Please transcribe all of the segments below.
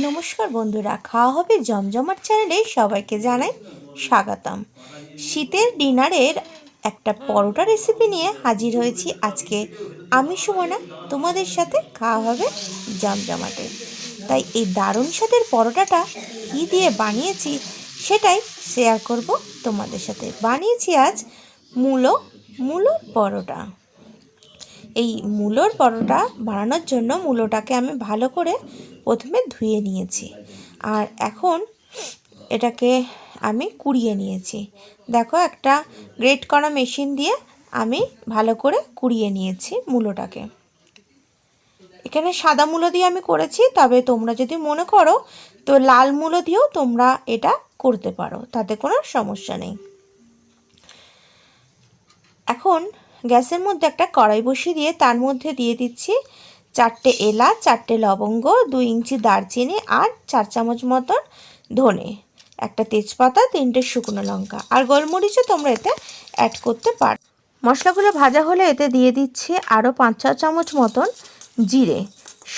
নমস্কার বন্ধুরা, খাওয়া হবে জমজমাট চ্যানেলে সবাইকে জানাই স্বাগতম। শীতের ডিনারের একটা পরোটা রেসিপি নিয়ে হাজির হয়েছি আজকে। আমি সুমনা, তোমাদের সাথে খাওয়া হবে জমজমাটে। তাই এই দারুণ স্বাদের পরোটাটা কী দিয়ে বানিয়েছি সেটাই শেয়ার করব তোমাদের সাথে। বানিয়েছি আজ মূলো মূলোর পরোটা। এই মূলোর পরোটা বানানোর জন্য মূলোটাকে আমি ভালো করে প্রথমে ধুয়ে নিয়েছি। আর এখন এটাকে আমি কুড়িয়ে নিয়েছি। দেখো একটা গ্রেট করা মেশিন দিয়ে আমি ভালো করে কুড়িয়ে নিয়েছি মূলোটাকে। এখানে সাদা মূলো দিয়ে আমি করেছি, তবে তোমরা যদি মনে করো, তো লাল মূলো দিয়েও তোমরা এটা করতে পারো, তাতে কোনো সমস্যা নেই। এখন গ্যাসের মধ্যে একটা কড়াই বসিয়ে দিয়ে তার মধ্যে দিয়ে দিচ্ছি চারটে এলাচ, চারটে লবঙ্গ, দুই ইঞ্চি দারচিনি আর চার চামচ মতন ধনে, একটা তেজপাতা, তিনটে শুকনো লঙ্কা আর গোলমরিচও তোমরা এতে অ্যাড করতে পারো মশলাগুলো ভাজা হলে এতে দিয়ে দিচ্ছি আরও পাঁচ ছ চামচ মতন জিরে।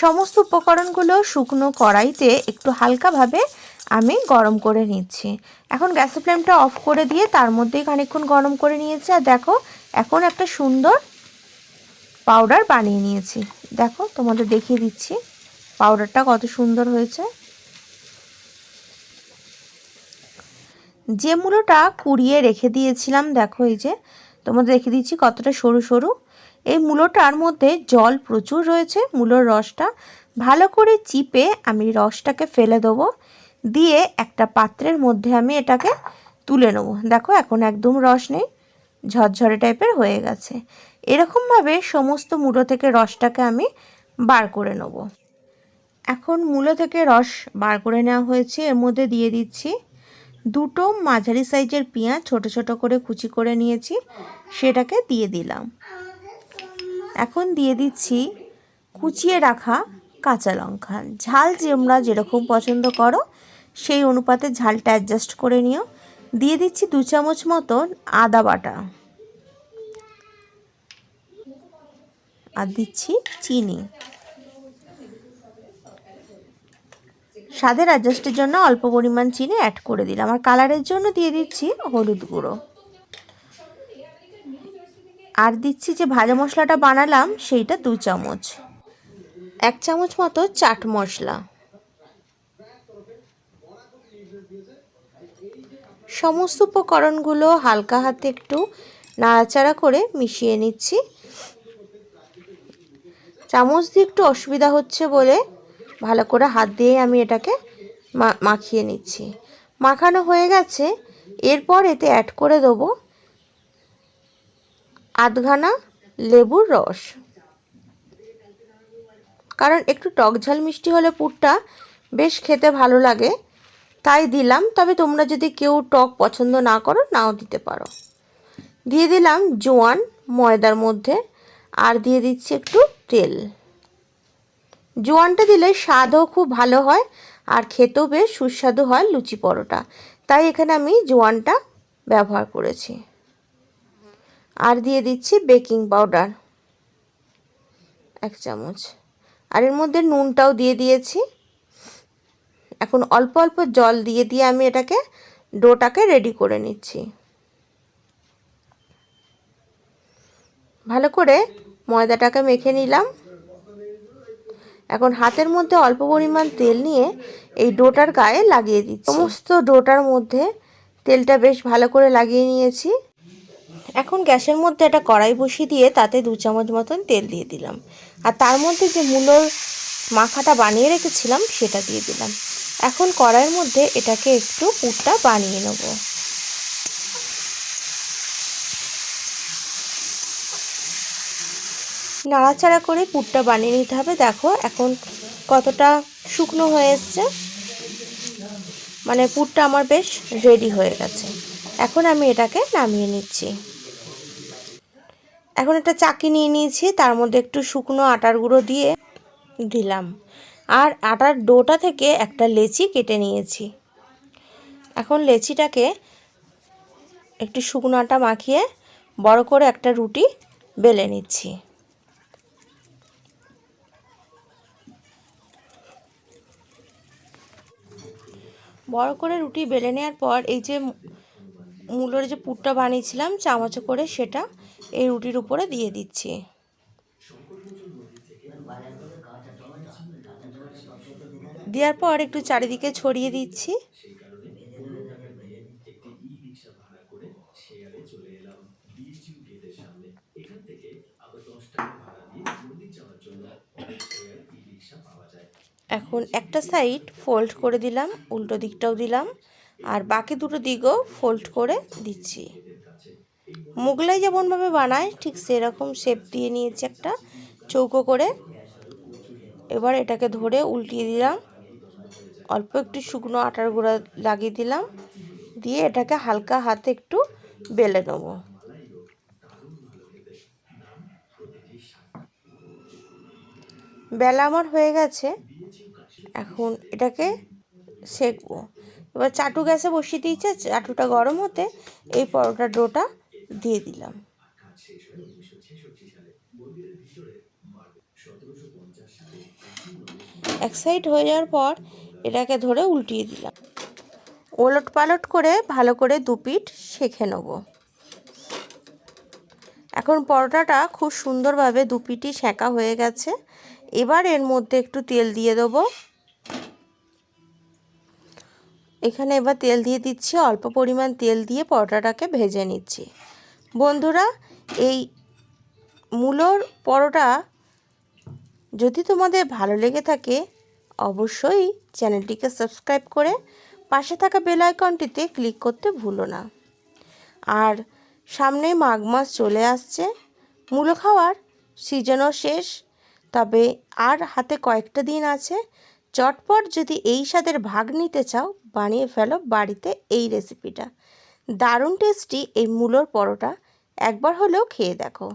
সমস্ত উপকরণগুলো শুকনো কড়াইতে একটু হালকাভাবে আমি গরম করে নিচ্ছি। এখন গ্যাসের ফ্লেমটা অফ করে দিয়ে তার মধ্যেই খানিকক্ষণ গরম করে নিয়েছি। আর দেখো, এখন একটা সুন্দর পাউডার বানিয়ে নিয়েছি। দেখো, তোমাদের দেখিয়ে দিচ্ছি পাউডারটা কত সুন্দর হয়েছে। যে মূলোটা কুড়িয়ে রেখে দিয়েছিলাম, দেখো এই যে, তোমাদের রেখে দিচ্ছি কতটা সরু সরু। এই মূলোটার মধ্যে জল প্রচুর রয়েছে, মূলোর রসটা। ভালো করে চিপে আমি রসটাকে ফেলে দেবো। দিয়ে একটা পাত্রের মধ্যে আমি এটাকে তুলে নেব। দেখো, এখন একদম রস নেই, ঝরঝরে টাইপের হয়ে গেছে। এরকমভাবে সমস্ত মূলো থেকে রসটাকে আমি বার করে নেব। এখন মূলো থেকে রস বার করে নেওয়া হয়েছে। এর মধ্যে দিয়ে দিচ্ছি দুটো মাঝারি সাইজের পেঁয়াজ, ছোট ছোট করে কুচি করে নিয়েছি, সেটাকে দিয়ে দিলাম। এখন দিয়ে দিচ্ছি কুচিয়ে রাখা কাঁচা লঙ্কা। ঝাল তোমরা যেরকম পছন্দ করো সেই অনুপাতে ঝালটা অ্যাডজাস্ট করে নিও। দিয়ে দিচ্ছি দু চামচ মতন আদা বাটা। আর দিচ্ছি চিনি। স্বাদের অ্যাডজাস্টের জন্য অল্প পরিমাণ চিনি অ্যাড করে দিলাম। আর কালারের জন্য দিয়ে দিচ্ছি হলুদ গুঁড়ো। আর দিচ্ছি যে ভাজা মশলাটা বানালাম, সেইটা দু চামচ। এক চামচ মতো চাট মশলা। সমস্ত উপকরণগুলো হালকা হাতে একটু নাড়াচাড়া করে মিশিয়ে নিচ্ছি। চামচ দিয়ে একটু অসুবিধা হচ্ছে বলে ভালো করে হাত দিয়ে আমি এটাকে মাখিয়ে নিচ্ছি। মাখানো হয়ে গেছে, এরপর এতে অ্যাড করে দেবো আধঘানা লেবুর রস। কারণ একটু টক ঝাল মিষ্টি হলে পুরটা বেশ খেতে ভালো লাগে। তাই দিলাম। তবে তোমরা যদি কেউ টক পছন্দ না করো, নাও দিতে পারো। দিয়ে দিলাম জোয়ান ময়দার মধ্যে আর দিয়ে দিচ্ছি একটু তেল। জোয়ানটা দিলে স্বাদও খুব ভালো হয় আর খেতেও বেশ সুস্বাদু হয় লুচি পরোটা। তাই এখানে আমি জোয়ানটা ব্যবহার করেছি। আর দিয়ে দিচ্ছি বেকিং পাউডার এক চামচ। আর এর মধ্যে নুনটাও দিয়ে দিয়েছি। এখন অল্প অল্প জল দিয়ে দিয়ে আমি এটাকে ডোটাকে রেডি করে নিচ্ছি। ভালো করে ময়দাটাকে মেখে নিলাম। এখন হাতের মধ্যে অল্প পরিমাণ তেল নিয়ে এই ডোটার গায়ে লাগিয়ে দিচ্ছি। সমস্ত ডোটার মধ্যে তেলটা বেশ ভালো করে লাগিয়ে নিয়েছি। এখন গ্যাসের মধ্যে একটা কড়াই বসিয়ে দিয়ে তাতে দু চামচ মতন তেল দিয়ে দিলাম। আর তার মধ্যে যে মূলোর মাখাটা বানিয়ে রেখেছিলাম, সেটা দিয়ে দিলাম। এখন কড়াইয়ের মধ্যে এটাকে একটু পুরটা বানিয়ে নেব। নাড়াচাড়া করে পুরটা বানিয়ে নিতে হবে। দেখো এখন কতটা শুকনো হয়ে এসছে। মানে পুরটা আমার বেশ রেডি হয়ে গেছে। এখন আমি এটাকে নামিয়ে নিচ্ছি। এখন একটা চাকি নিয়ে নিয়েছি। তার মধ্যে একটু শুকনো আটার গুঁড়ো দিয়ে দিলাম। আর আটার ডোটা থেকে একটা লেচি কেটে নিয়েছি। এখন লেচিটাকে একটু শুকনো আটা মাখিয়ে বড় করে একটা রুটি বেলে নিচ্ছি। বড় করে রুটি বেলে নেওয়ার পর এই যে মূলোর যে পুরটা বানিয়েছিলাম, চামচে করে সেটা এই রুটির উপরে দিয়ে দিচ্ছি। দেওয়ার পর একটু চারিদিকে ছড়িয়ে দিচ্ছি। এখন একটা সাইড ফোল্ড করে দিলাম, উল্টো দিকটাও দিলাম, আর বাকি দুটো দিকও ফোল্ড করে দিচ্ছি। মোগলাই যেমনভাবে বানায়, ঠিক সেরকম শেপ দিয়ে নিয়েছি একটা, চৌকো করে। এবার এটাকে ধরে উল্টিয়ে দিলাম। অল্প একটু শুকনো আটার গুঁড়া লাগিয়ে দিলাম। দিয়ে এটাকে হালকা হাতে একটু বেলে নেব। বেলা আমার হয়ে গেছে। এখন এটাকে সেকবো। এবার চাটু গ্যাসে বসিয়ে দিয়েছে চাটুটা গরম হতে এই পরোটার ডোটা দিয়ে দিলাম। এক সাইড হয়ে যাওয়ার পর এটাকে ধরে উল্টিয়ে দিলাম। ওলট পালট করে ভালো করে দু পিঠ সেঁকে নেব। এখন পরোটাটা খুব সুন্দরভাবে দু পিঠই সেঁকা হয়ে গেছে। এবার এর মধ্যে একটু তেল দিয়ে দেবো। এখানে এবার তেল দিয়ে দিচ্ছি, অল্প পরিমাণ তেল দিয়ে পরোটাটাকে ভেজে নিচ্ছি। বন্ধুরা, এই মূলোর পরোটা যদি তোমাদের ভালো লেগে থাকে অবশ্যই চ্যানেলটিকে সাবস্ক্রাইব করে পাশে থাকা বেল আইকনটিতে ক্লিক করতে ভুলো না। আর সামনে মাঘ মাস চলে আসছে, মূলো খাওয়ার সিজনও শেষ, তবে আর হাতে কয়েকটা দিন আছে। চটপট যদি এই স্বাদের ভাগ নিতে চাও, বানিয়ে ফেলো বাড়িতে এই রেসিপিটা। দারুণ টেস্টি এই মূলোর পরোটা, একবার হলেও খেয়ে দেখো।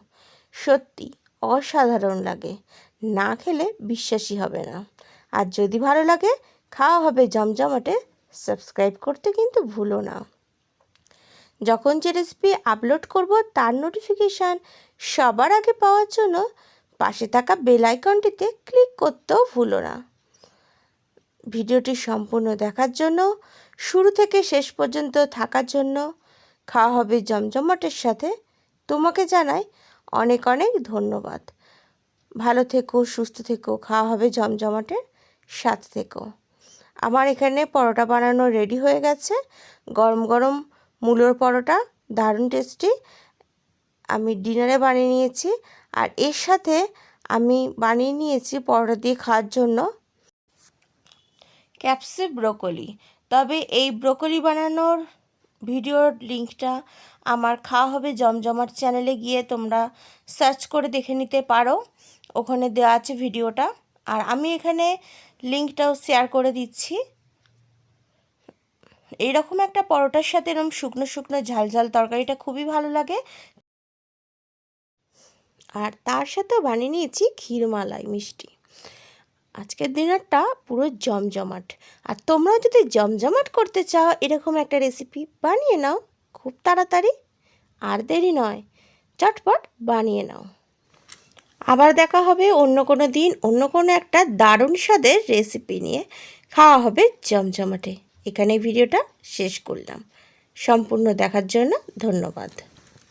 সত্যি অসাধারণ লাগে, না খেলে বিশ্বাসই হবে না। আর যদি ভালো লাগে, খাওয়া হবে জমজমাটে। সাবস্ক্রাইব করতে কিন্তু ভুলো না। যখন যে রেসিপি আপলোড করব, তার নোটিফিকেশান সবার আগে পাওয়ার জন্য পাশে থাকা বেল আইকনটিতে ক্লিক করতেও ভুলো না। ভিডিওটি সম্পূর্ণ দেখার জন্য, শুরু থেকে শেষ পর্যন্ত থাকার জন্য খাওয়া হবে জমজমাটের সাথে তোমাকে জানাই অনেক অনেক ধন্যবাদ। ভালো থেকো, সুস্থ থেকো, খাওয়া হবে জমজমাটের সাথে থেকো। আমার এখানে পরোটা বানানো রেডি হয়ে গেছে। গরম গরম মূলোর পরোটা, দারুণ টেস্টি আমি ডিনারে বানিয়ে নিয়েছি। আর এর সাথে আমি বানিয়ে নিয়েছি পরোটা দিয়ে খাওয়ার জন্য ক্যাপসি ব্রোকলি। তবে এই ব্রোকলি বানানোর ভিডিওর লিঙ্কটা আমার খাওয়া হবে জমজমাট চ্যানেলে গিয়ে তোমরা সার্চ করে দেখে নিতে পারো। ওখানে দেওয়া আছে ভিডিওটা। আর আমি এখানে লিঙ্কটাও শেয়ার করে দিচ্ছি। এইরকম একটা পরোটার সাথে এরকম শুকনো শুকনো ঝাল ঝাল তরকারিটা খুবই ভালো লাগে। আর তার সাথেও বানিয়ে নিয়েছি ক্ষীরমালাই মিষ্টি। আজকের ডিনারটা পুরো জমজমাট। আর তোমরাও যদি জমজমাট করতে চাও, এরকম একটা রেসিপি বানিয়ে নাও, খুব তাড়াতাড়ি। আর দেরি নয়, চটপট বানিয়ে নাও। আবার দেখা হবে অন্য কোনো দিন, অন্য কোনো একটা দারুণ স্বাদের রেসিপি নিয়ে। খাওয়া হবে জমজমাটে। এখানে ভিডিওটা শেষ করলাম। সম্পূর্ণ দেখার জন্য ধন্যবাদ।